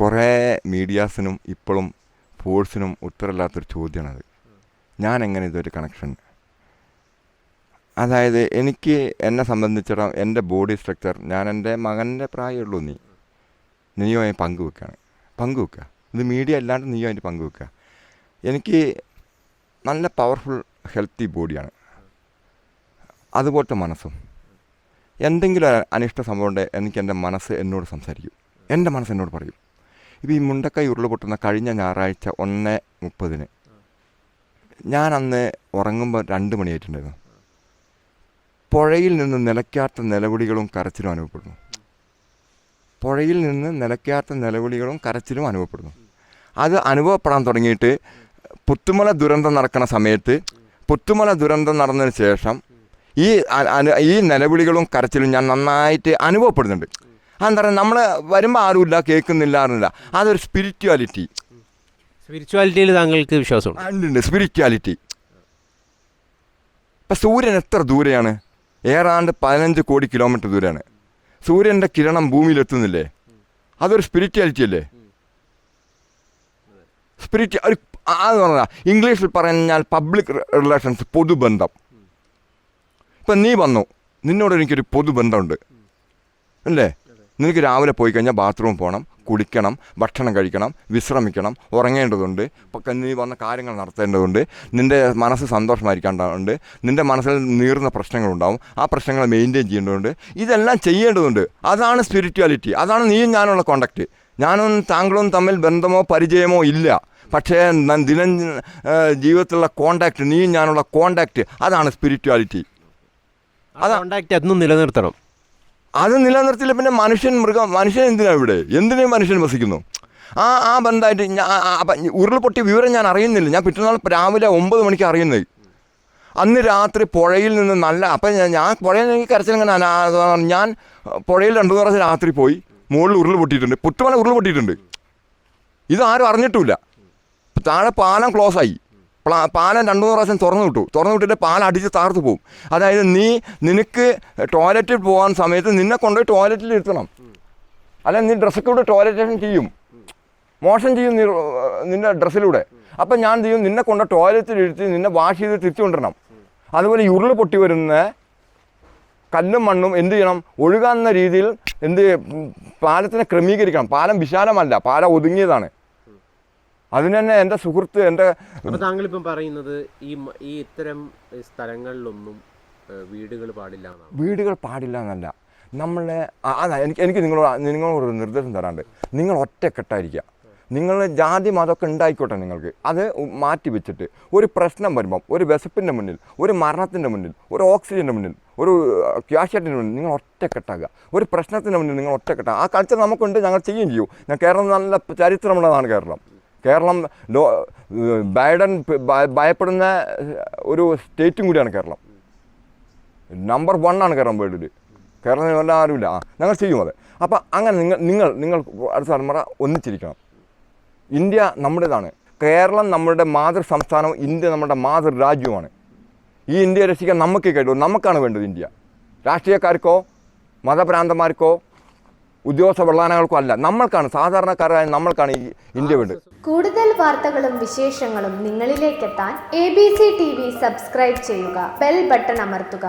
കുറേ മീഡിയാസിനും ഇപ്പോഴും ഫോഴ്സിനും ഉത്തരമില്ലാത്തൊരു ചോദ്യമാണത്. ഞാൻ എങ്ങനെ ഇതൊരു കണക്ഷൻ അതായത് എനിക്ക് എന്നെ സംബന്ധിച്ചിടത്തോളം എന്റെ ബോഡി സ്ട്രക്ചർ ഞാൻ എന്റെ മകന്റെ പ്രായമുള്ളൂ നീ. നീയോ അതിന് പങ്കുവെക്കുകയാണ് പങ്കുവെക്കുക ഇത് മീഡിയ അല്ലാണ്ട് നീയോ അതിന് പങ്കുവെക്കുക എനിക്ക് നല്ല പവർഫുൾ ഹെൽത്തി ബോഡിയാണ് അതുപോലത്തെ മനസ്സും. എന്തെങ്കിലും അനിഷ്ട സംഭവം ഉണ്ടെങ്കിൽ എനിക്ക് എന്റെ മനസ്സ് എന്നോട് സംസാരിക്കും. എന്റെ മനസ്സ് എന്നോട് പറയും. ഇപ്പോൾ ഈ മുണ്ടക്കൈ ഉരുളുപൊട്ടുന്ന കഴിഞ്ഞ ഞായറാഴ്ച ഒന്ന് മുപ്പതിന്. ഞാൻ അന്ന് ഉറങ്ങുമ്പോൾ രണ്ട് മണിയായിട്ടുണ്ടായിരുന്നു. പുഴയിൽ നിന്ന് നിലയ്ക്കാത്ത നിലവിളികളും കരച്ചിലും അനുഭവപ്പെടുന്നു. പുഴയിൽ നിന്ന് നിലയ്ക്കാത്ത നിലവിളികളും കരച്ചിലും അനുഭവപ്പെടുന്നു. അത് അനുഭവപ്പെടാൻ തുടങ്ങിയിട്ട് പുത്തുമല ദുരന്തം നടക്കുന്ന സമയത്ത് പുത്തുമല ദുരന്തം നടന്നതിന് ശേഷം ഈ ഈ നിലവിളികളും കരച്ചിലും ഞാൻ നന്നായിട്ട് അനുഭവപ്പെടുന്നുണ്ട്. പറയുക നമ്മൾ വരുമ്പോൾ ആരുമില്ല കേൾക്കുന്നില്ല അറിയില്ല അതൊരു സ്പിരിച്വാലിറ്റി സ്പിരിച്വാലിറ്റിയിൽ താങ്കൾക്ക് വിശ്വാസമുണ്ട്. ഉണ്ട് സ്പിരിച്വാലിറ്റി ഇപ്പം സൂര്യൻ എത്ര ദൂരെയാണ്? ഏറാണ്ട് പതിനഞ്ച് കോടി കിലോമീറ്റർ ദൂരെയാണ്. സൂര്യന്റെ കിരണം ഭൂമിയിലെത്തുന്നില്ലേ അതൊരു സ്പിരിച്വാലിറ്റി അല്ലേ? സ്പിരിറ്റ് ഒരു അത് പറഞ്ഞാൽ ഇംഗ്ലീഷിൽ പറഞ്ഞാൽ പബ്ലിക് റിലേഷൻസ് പൊതുബന്ധം. ഇപ്പം നീ വന്നു. നിന്നോട് എനിക്കൊരു പൊതുബന്ധമുണ്ട്. അല്ലേ? നിനക്ക് രാവിലെ പോയി കഴിഞ്ഞാൽ ബാത്റൂമിൽ പോകണം കുളിക്കണം ഭക്ഷണം കഴിക്കണം വിശ്രമിക്കണം ഉറങ്ങേണ്ടതുണ്ട്. നീ വന്ന കാര്യങ്ങൾ നടത്തേണ്ടതുണ്ട്. നിന്റെ മനസ്സ് സന്തോഷമായിരിക്കേണ്ടതുണ്ട്. നിന്റെ മനസ്സിൽ നീറുന്ന പ്രശ്നങ്ങളുണ്ടാവും. ആ പ്രശ്നങ്ങൾ മെയിന്റെയിൻ ചെയ്യേണ്ടതുണ്ട്. ഇതെല്ലാം ചെയ്യേണ്ടതുണ്ട്. അതാണ് സ്പിരിച്വാലിറ്റി അതാണ് നീയും ഞാനുള്ള കോണ്ടാക്റ്റ് ഞാനും താങ്കളും തമ്മിൽ ബന്ധമോ പരിചയമോ ഇല്ല. പക്ഷേ ദിനം ജീവിതത്തിലുള്ള കോണ്ടാക്റ്റ് നീയും ഞാനുള്ള കോണ്ടാക്റ്റ് അതാണ് സ്പിരിച്വാലിറ്റി കോണ്ടാക്റ്റ് എന്നും നിലനിർത്തണം. അത് നിലനിർത്തില്ല പിന്നെ മനുഷ്യൻ മൃഗം മനുഷ്യൻ എന്തിനാണ് ഇവിടെ? എന്തിനും മനുഷ്യൻ വസിക്കുന്നു? ആ ആ ബന്ധമായിട്ട് ഞാൻ ഉരുൾപൊട്ടിയ വിവരം ഞാൻ അറിയുന്നില്ല. ഞാൻ പിറ്റന്നാൾ രാവിലെ ഒമ്പത് മണിക്ക് അറിയുന്നത് അന്ന് രാത്രി പുഴയിൽ നിന്ന് നല്ല അപ്പം ഞാൻ ഞാൻ പുഴയിൽ നിന്ന് കരച്ചിലിങ്ങനെ ഞാൻ പുഴയിൽ രണ്ടു പ്രാവശ്യം രാത്രി പോയി മുകളിൽ ഉരുൾ പൊട്ടിയിട്ടുണ്ട്. പുറ്റുമല ഉരുൾ പൊട്ടിയിട്ടുണ്ട്. ഇതാരും അറിഞ്ഞിട്ടുമില്ല. താഴെ പാലം ക്ലോസ് ആയി. പ്ലാ- പാലം രണ്ടു മൂന്ന് പ്രാവശ്യം തുറന്നു വിട്ടു. തുറന്നു വിട്ടിട്ട് പാലം അടിച്ച് താർത്ത് പോകും അതായത് നീ നിനക്ക് ടോയ്ലറ്റിൽ പോകാൻ സമയത്ത് നിന്നെ കൊണ്ടുപോയി ടോയ്ലറ്റിൽ ഇരുത്തണം. അല്ലെങ്കിൽ നീ ഡ്രസ്സൊക്കെ കൂടെ ടോയ്ലറ്റേഷൻ ചെയ്യും. മോശം ചെയ്യും നീ നിന്റെ ഡ്രസ്സിലൂടെ. അപ്പം ഞാൻ ചെയ്യും? നിന്നെ കൊണ്ട് ടോയ്ലറ്റിൽ ഇരുത്തി നിന്നെ വാഷ് ചെയ്ത് തിരിച്ചു കൊണ്ടിരണം അതുപോലെ ഉരുൾ പൊട്ടി വരുന്ന കല്ലും മണ്ണും എന്ത് ചെയ്യണം? ഒഴുകാവുന്ന രീതിയിൽ എന്ത് പാലത്തിനെ ക്രമീകരിക്കണം. പാലം വിശാലമല്ല. പാലം ഒതുങ്ങിയതാണ്. അതിന് തന്നെ എന്റെ സുഹൃത്ത് എന്റെ താങ്കളിപ്പം പറയുന്നത് ഈ ഈ ഇത്തരം സ്ഥലങ്ങളിലൊന്നും വീടുകൾ പാടില്ല വീടുകൾ പാടില്ല എന്നല്ല. നമ്മളെ അതാ എനിക്ക് എനിക്ക് നിങ്ങളോട് നിങ്ങളോട് ഒരു നിർദ്ദേശം തരാണ്ട്. നിങ്ങൾ ഒറ്റക്കെട്ടായിരിക്കുക നിങ്ങൾ ജാതി മതമൊക്കെ ഉണ്ടായിക്കോട്ടെ നിങ്ങൾക്ക്. അത് മാറ്റി വെച്ചിട്ട് ഒരു പ്രശ്നം വരുമ്പം ഒരു വിശപ്പിന്റെ മുന്നിൽ ഒരു മരണത്തിന്റെ മുന്നിൽ ഒരു ഓക്സിജന്റെ മുന്നിൽ ഒരു ക്യാഷറ്റിന്റെ മുന്നിൽ നിങ്ങൾ ഒറ്റക്കെട്ടാകുക ഒരു പ്രശ്നത്തിന്റെ മുന്നിൽ നിങ്ങൾ ഒറ്റക്കെട്ടാകുക ആ കൾച്ചർ നമുക്കുണ്ട് ഞങ്ങൾ ചെയ്യുകയും ചെയ്യും. ഞാൻ കേരളം നല്ല ചരിത്രമുള്ളതാണ് കേരളം. കേരളം ലോ ബൈഡൻ ഭയപ്പെടുന്ന ഒരു സ്റ്റേറ്റും കൂടിയാണ് കേരളം. നമ്പർ വൺ ആണ് കേരളം വേൾഡിൽ കേരളത്തിൽ വല്ല ആരുമില്ല. ആ ഞങ്ങൾ ചെയ്യും അത്. അപ്പം അങ്ങനെ നിങ്ങൾ നിങ്ങൾ നിങ്ങൾ അടുത്ത തലമുറ ഒന്നിച്ചിരിക്കണം. ഇന്ത്യ നമ്മുടേതാണ്. കേരളം നമ്മുടെ മാതൃ സംസ്ഥാനവും ഇന്ത്യ നമ്മുടെ മാതൃ രാജ്യവുമാണ്. ഈ ഇന്ത്യയെ രക്ഷിക്കാൻ നമുക്ക് കഴിയും നമുക്കാണ് വേണ്ടത് ഇന്ത്യ. രാഷ്ട്രീയക്കാർക്കോ മതഭ്രാന്തന്മാർക്കോ ഉദ്യോഗസ്ഥ വെള്ളാനകൾക്കും അല്ല നമ്മൾക്കാണ് സാധാരണക്കാരായ നമ്മൾക്കാണ് ഈ ഇന്ത്യ വീട്. കൂടുതൽ വാർത്തകളും വിശേഷങ്ങളും നിങ്ങളിലേക്കെത്താൻ A B C T V subscribe ചെയ്യുക ബെൽ ബട്ടൺ അമർത്തുക.